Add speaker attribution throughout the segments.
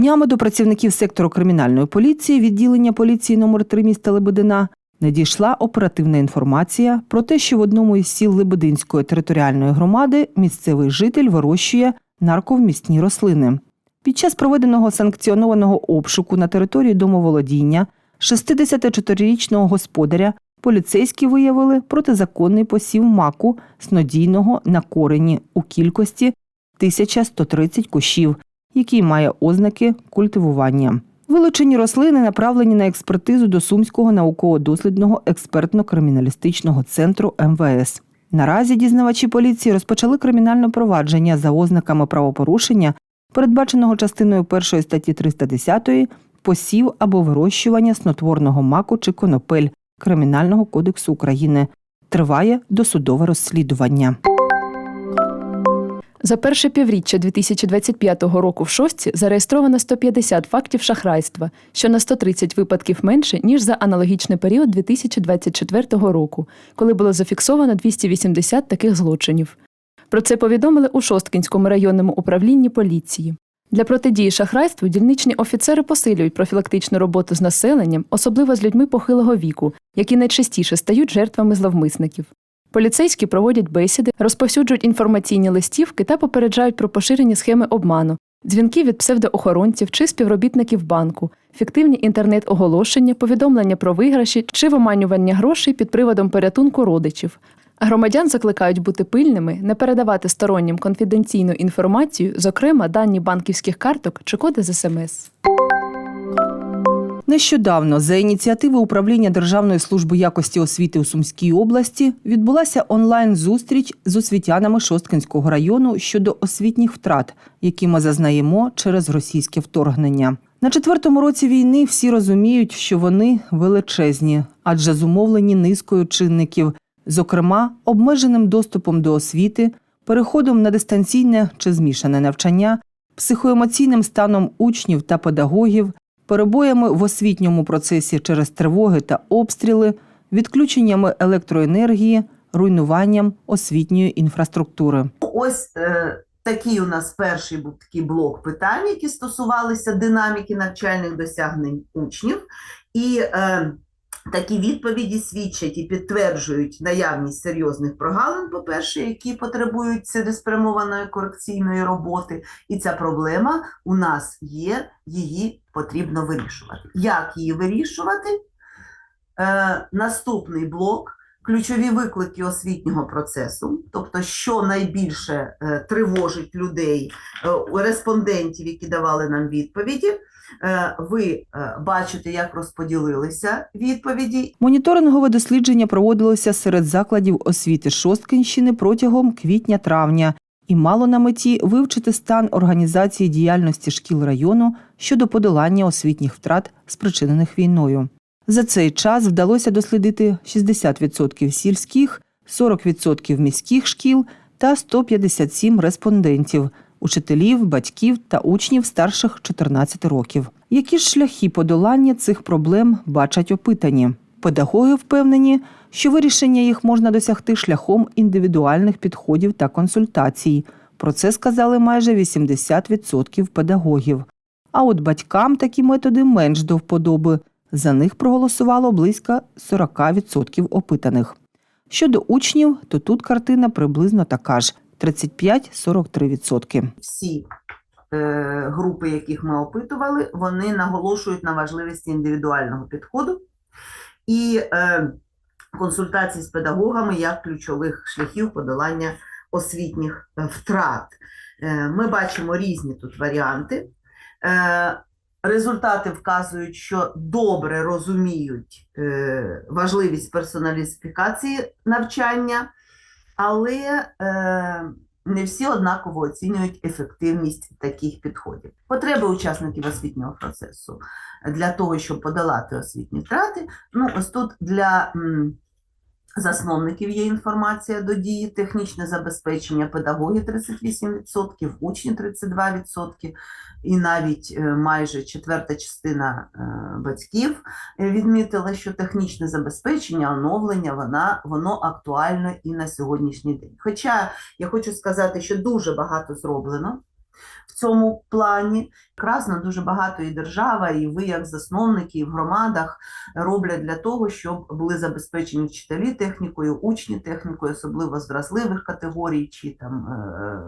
Speaker 1: Днями до працівників сектору кримінальної поліції відділення поліції номер 3 міста Лебедина надійшла оперативна інформація про те, що в одному із сіл Лебединської територіальної громади місцевий житель вирощує нарковмісні рослини. Під час проведеного санкціонованого обшуку на території домоволодіння 64-річного господаря поліцейські виявили протизаконний посів маку снодійного на корені у кількості 1130 кущів, який має ознаки культивування. Вилучені рослини направлені на експертизу до Сумського науково-дослідного експертно-криміналістичного центру МВС. Наразі дізнавачі поліції розпочали кримінальне провадження за ознаками правопорушення, передбаченого частиною 1 статті 310 посів або вирощування снотворного маку чи конопель Кримінального кодексу України. Триває досудове розслідування.
Speaker 2: За перше півріччя 2025 року в шостці зареєстровано 150 фактів шахрайства, що на 130 випадків менше, ніж за аналогічний період 2024 року, коли було зафіксовано 280 таких злочинів. Про це повідомили у Шосткінському районному управлінні поліції. Для протидії шахрайству дільничні офіцери посилюють профілактичну роботу з населенням, особливо з людьми похилого віку, які найчастіше стають жертвами зловмисників. Поліцейські проводять бесіди, розповсюджують інформаційні листівки та попереджають про поширені схеми обману, дзвінки від псевдоохоронців чи співробітників банку, фіктивні інтернет-оголошення, повідомлення про виграші чи виманювання грошей під приводом порятунку родичів. Громадян закликають бути пильними, не передавати стороннім конфіденційну інформацію, зокрема дані банківських карток чи коди з СМС.
Speaker 1: Нещодавно за ініціативи управління Державної служби якості освіти у Сумській області відбулася онлайн-зустріч з освітянами Шосткинського району щодо освітніх втрат, які ми зазнаємо через російське вторгнення. На четвертому році війни всі розуміють, що вони величезні, адже зумовлені низкою чинників, зокрема обмеженим доступом до освіти, переходом на дистанційне чи змішане навчання, психоемоційним станом учнів та педагогів, перебоями в освітньому процесі через тривоги та обстріли, відключеннями електроенергії, руйнуванням освітньої інфраструктури.
Speaker 3: Ось е, такий у нас перший був такий блок питань, які стосувалися динаміки навчальних досягнень учнів. І е, такі відповіді свідчать і підтверджують наявність серйозних прогалин, по-перше, які потребують цілеспрямованої корекційної роботи. І ця проблема у нас є, її потрібно вирішувати. Як її вирішувати? Е, наступний блок. Ключові виклики освітнього процесу, тобто, що найбільше е, тривожить людей, е, респондентів, які давали нам відповіді. Е, ви е, бачите, як розподілилися відповіді,
Speaker 1: Моніторингове дослідження проводилося серед закладів освіти Шосткинщини протягом квітня-травня і мало на меті вивчити стан організації діяльності шкіл району щодо подолання освітніх втрат, спричинених війною. За цей час вдалося дослідити 60% сільських, 40% міських шкіл та 157 респондентів учителів, батьків та учнів старших 14 років. Які ж шляхи подолання цих проблем бачать опитані? Педагоги впевнені, що вирішення їх можна досягти шляхом індивідуальних підходів та консультацій. Про це сказали майже 80% педагогів. А от батькам такі методи менш до вподоби. За них проголосувало близько 40% опитаних. Щодо учнів, то тут картина приблизно така ж 35-43%.
Speaker 3: всі е, групи, яких ми опитували, вони наголошують на важливості індивідуального підходу і е, консультацій з педагогами як ключових шляхів подолання освітніх е, втрат. Е, ми бачимо різні тут варіанти. Е, результати вказують, що добре розуміють е, важливість персоналізації навчання, але е, не всі однаково оцінюють ефективність таких підходів. Потреби учасників освітнього процесу для того, щоб подолати освітні втрати. Ну, ось тут для засновників є інформація до дії, технічне забезпечення педагогів 38%, учні 32%, і навіть е, майже четверта частина е, батьків відмітила, що технічне забезпечення, оновлення, вона, воно актуальне і на сьогоднішній день. Хоча я хочу сказати, що дуже багато зроблено. В цьому плані. Красно дуже багато і держава, і ви, як засновники, і в громадах роблять для того, щоб були забезпечені вчителі технікою, учні технікою, особливо з вразливих категорій, чи там е,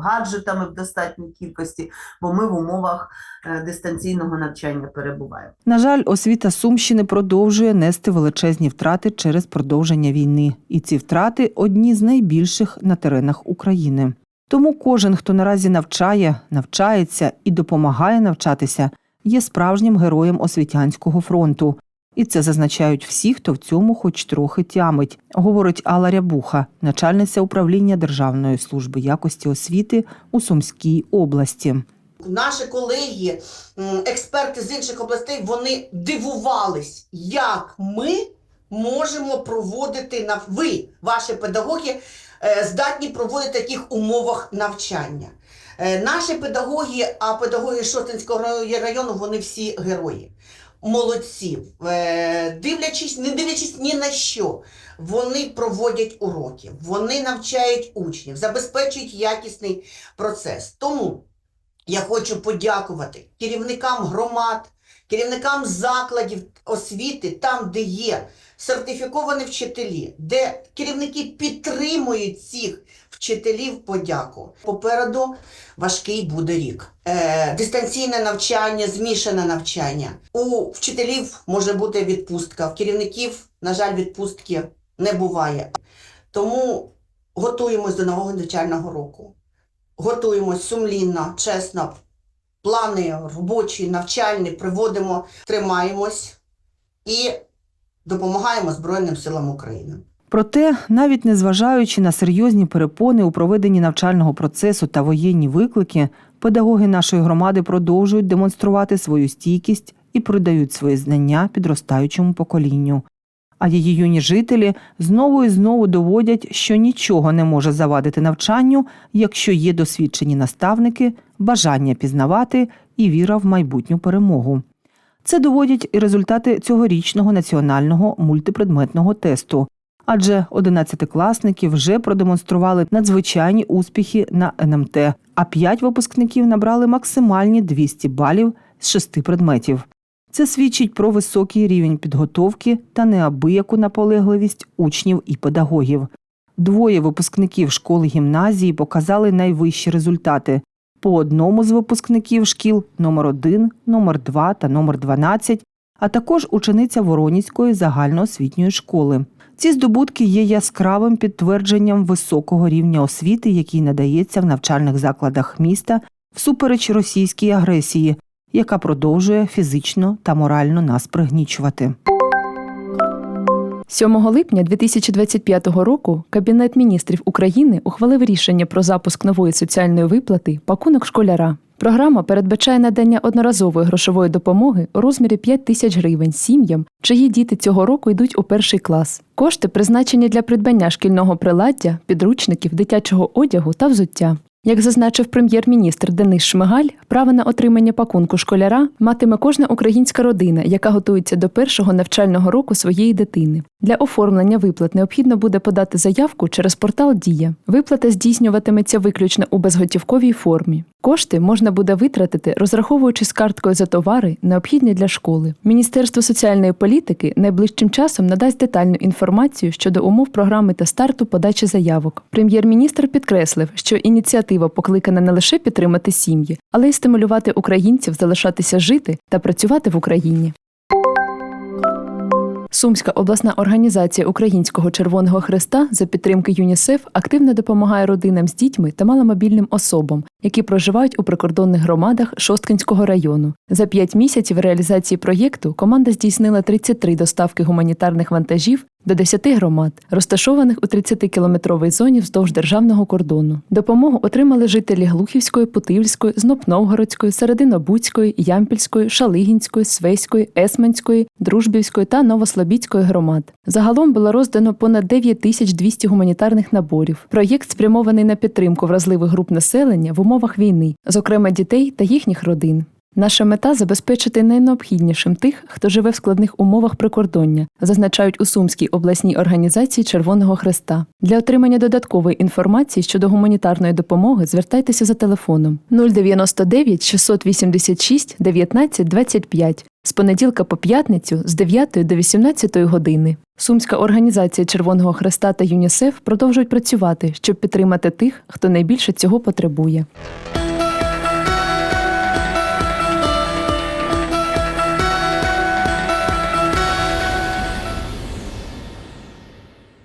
Speaker 3: гаджетами в достатній кількості, бо ми в умовах е, дистанційного навчання перебуваємо.
Speaker 1: На жаль, освіта Сумщини продовжує нести величезні втрати через продовження війни, і ці втрати одні з найбільших на теренах України. Тому кожен, хто наразі навчає, навчається і допомагає навчатися, є справжнім героєм освітянського фронту. І це зазначають всі, хто в цьому хоч трохи тямить, говорить Алла Рябуха, начальниця управління Державної служби якості освіти у Сумській області.
Speaker 4: Наші колеги, експерти з інших областей, вони дивувались, як ми можемо проводити на ви, ваші педагоги, здатні проводити в таких умовах навчання. Е, Наші педагоги, а педагоги Шостинського району, вони всі герої. Молодці, Е, дивлячись, не дивлячись ні на що, вони проводять уроки, вони навчають учнів, забезпечують якісний процес. Тому я хочу подякувати керівникам громад, керівникам закладів освіти, там, де є сертифіковані вчителі, де керівники підтримують цих вчителів подяку. Попереду важкий буде рік. Е, дистанційне навчання, змішане навчання. У вчителів може бути відпустка, в керівників, на жаль, відпустки не буває. Тому готуємось до нового навчального року готуємось сумлінно, чесно, плани робочі, навчальні проводимо, тримаємось і допомагаємо Збройним силам України.
Speaker 1: Проте, навіть незважаючи на серйозні перепони у проведенні навчального процесу та воєнні виклики, педагоги нашої громади продовжують демонструвати свою стійкість і передають свої знання підростаючому поколінню. А її юні жителі знову і знову доводять, що нічого не може завадити навчанню, якщо є досвідчені наставники, бажання пізнавати і віра в майбутню перемогу. Це доводять і результати цьогорічного національного мультипредметного тесту. Адже одинадцятикласники вже продемонстрували надзвичайні успіхи на НМТ, а п'ять випускників набрали максимальні 200 балів з шести предметів. Це свідчить про високий рівень підготовки та неабияку наполегливість учнів і педагогів. Двоє випускників школи гімназії показали найвищі результати. По одному з випускників шкіл номер 1 номер 2 та номер 12, а також учениця Вороніської загальноосвітньої школи. Ці здобутки є яскравим підтвердженням високого рівня освіти, який надається в навчальних закладах міста всупереч російській агресії, яка продовжує фізично та морально нас пригнічувати.
Speaker 2: 7 липня 2025 року Кабінет міністрів України ухвалив рішення про запуск нової соціальної виплати пакунок школяра. Програма передбачає надання одноразової грошової допомоги у розмірі 5 тисяч гривень сім'ям, чиї діти цього року йдуть у перший клас. Кошти призначені для придбання шкільного приладдя, підручників, дитячого одягу та взуття. Як зазначив прем'єр-міністр Денис Шмигаль, право на отримання пакунку школяра матиме кожна українська родина, яка готується до першого навчального року своєї дитини. Для оформлення виплат необхідно буде подати заявку через портал Дія. Виплата здійснюватиметься виключно у безготівковій формі. Кошти можна буде витратити, розраховуючись карткою за товари, необхідні для школи. Міністерство соціальної політики найближчим часом надасть детальну інформацію щодо умов програми та старту подачі заявок. Прем'єр-міністр підкреслив, що ініціатива покликана не лише підтримати сім'ї, але й стимулювати українців залишатися жити та працювати в Україні. Сумська обласна організація Українського Червоного Хреста за підтримки ЮНІСЕФ активно допомагає родинам з дітьми та маломобільним особам, які проживають у прикордонних громадах Шосткинського району. За п'ять місяців реалізації проєкту команда здійснила 33 доставки гуманітарних вантажів до 10 громад, розташованих у 30-кілометровій зоні вздовж державного кордону. Допомогу отримали жителі Глухівської, Путивльської, Знопновгородської, Серединобудської, Ямпільської, Шалигінської, Свеської, Есменської, Дружбівської та Новослобідської громад. Загалом було роздано понад 9200 гуманітарних наборів. Проєкт спрямований на підтримку вразливих груп населення в умовах війни, зокрема дітей та їхніх родин. Наша мета забезпечити найнеобхіднішим тих, хто живе в складних умовах прикордоння, зазначають у Сумській обласній організації Червоного Хреста. Для отримання додаткової інформації щодо гуманітарної допомоги звертайтеся за телефоном 099 686 19 25 з понеділка по п'ятницю з 9 до 18 години. Сумська організація Червоного Хреста та ЮНІСЕФ продовжують працювати, щоб підтримати тих, хто найбільше цього потребує.